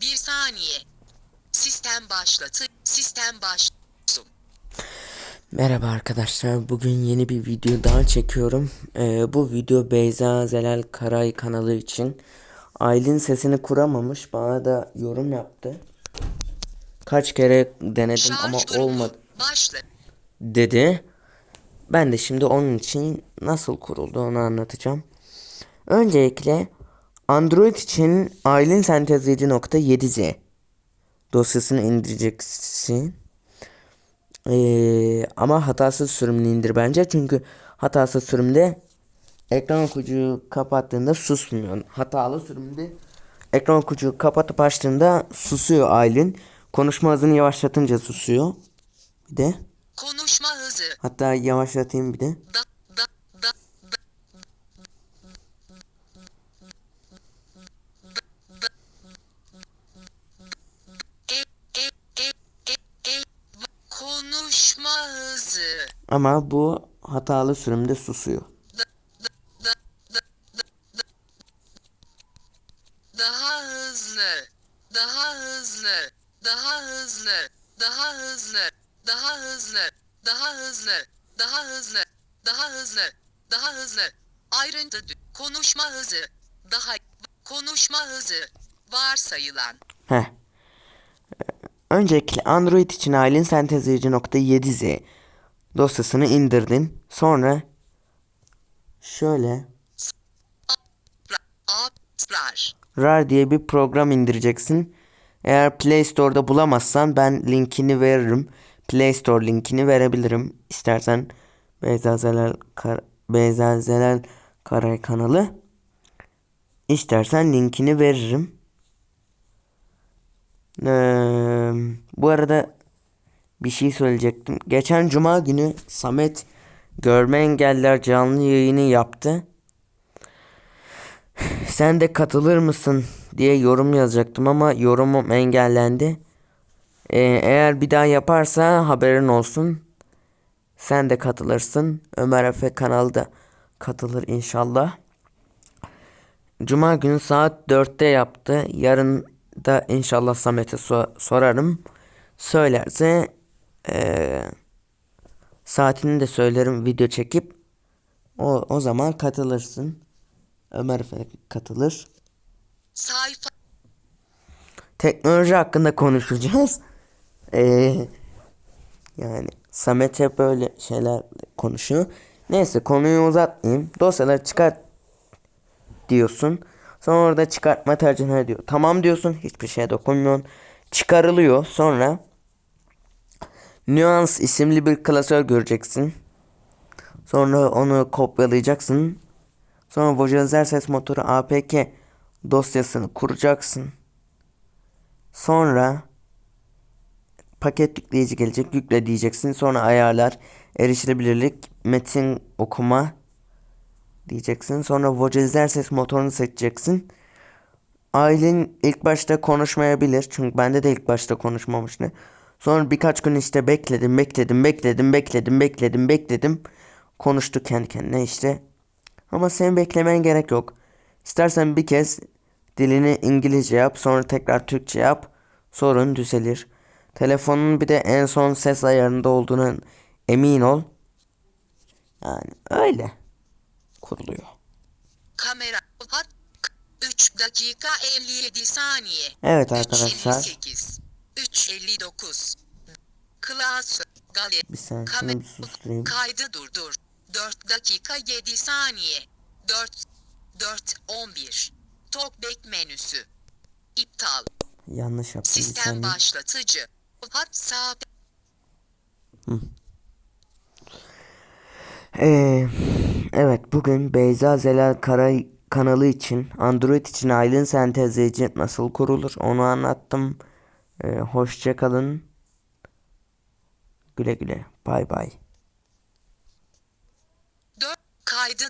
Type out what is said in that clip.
Bir saniye. Sistem başlatı. Sistem baş. Merhaba arkadaşlar. Bugün yeni bir video daha çekiyorum. Ee, bu video Beyza Zelal Karay kanalı için. Aylin sesini kuramamış. Bana da yorum yaptı. Kaç kere denedim ama Şarj durumu. olmadı Başla. dedi. Ben de şimdi onun için nasıl kuruldu onu anlatacağım. Öncelikle Android için Aylin sentezleyici.7z dosyasını indireceksin. Ee, ama hatasız sürümünü indir bence. Çünkü hatasız sürümde ekran okuyucuyu kapattığında susmuyor. Hatalı sürümde ekran okuyucuyu kapatıp açtığında susuyor Aylin. Konuşma hızını yavaşlatınca susuyor. Bir de Konuşma hızı. hatta yavaşlatayım bir de. Da Ama bu hatalı sürümde susuyor. Daha hızlı. Daha hızlı. Daha hızlı. Daha hızlı. Daha hızlı. Daha hızlı. Daha hızlı. Daha hızlı. Daha hızlı. Ayrıntı konuşma hızı. Daha konuşma hızı. Varsayılan. Heh. Öncelikle Android için Aylin sentezleyici.7z dosyasını indirdin. Sonra şöyle. RAR diye bir program indireceksin. Eğer Play Store'da bulamazsan ben linkini veririm. Play Store linkini verebilirim. İstersen Beyza Zelal, Kar Beyza Zelal Karay kanalı. İstersen linkini veririm. Ee, bu arada bir şey söyleyecektim. Geçen cuma günü Samet Görme Engeller canlı yayını yaptı. Sen de katılır mısın diye yorum yazacaktım ama yorumum engellendi. Ee, eğer bir daha yaparsa haberin olsun. Sen de katılırsın. Ömer Efe kanalda katılır inşallah. Cuma günü saat 4'te yaptı. Yarın da inşallah Samet'e so- sorarım. Söylerse eee, saatini de söylerim video çekip o, o zaman katılırsın. Ömer katılır. Sayfa. Teknoloji hakkında konuşacağız. Eee yani Samet hep böyle şeyler konuşuyor. Neyse konuyu uzatmayayım. Dosyaları çıkart diyorsun. Sonra orada çıkartma tercihine diyor. Tamam diyorsun. Hiçbir şeye dokunmuyorsun. Çıkarılıyor. Sonra Nuance isimli bir klasör göreceksin. Sonra onu kopyalayacaksın. Sonra Visualizer Ses Motoru APK dosyasını kuracaksın. Sonra paket yükleyici gelecek. Yükle diyeceksin. Sonra ayarlar, erişilebilirlik, metin okuma diyeceksin. Sonra vocalizer ses motorunu seçeceksin. Aylin ilk başta konuşmayabilir. Çünkü bende de ilk başta konuşmamıştı. Sonra birkaç gün işte bekledim, bekledim, bekledim, bekledim, bekledim, bekledim. Konuştu kendi kendine işte. Ama senin beklemen gerek yok. İstersen bir kez dilini İngilizce yap, sonra tekrar Türkçe yap. Sorun düzelir. Telefonun bir de en son ses ayarında olduğuna emin ol. Yani öyle kuruluyor. Kamera. Hat. 3 dakika 57 saniye. Evet arkadaşlar. 358. 359. Klas. Galeri. Bir saniye susturayım. Kaydı durdur. 4 dakika 7 saniye. 4. 4. 11. Talkback menüsü. İptal. Yanlış yaptım Sistem başlatıcı. WhatsApp. Ee, evet bugün Beyza Zelal Karay kanalı için Android için Aylin sentezleyici nasıl kurulur onu anlattım. Ee, hoşça kalın. Güle güle. Bay bay. 4. Kaydı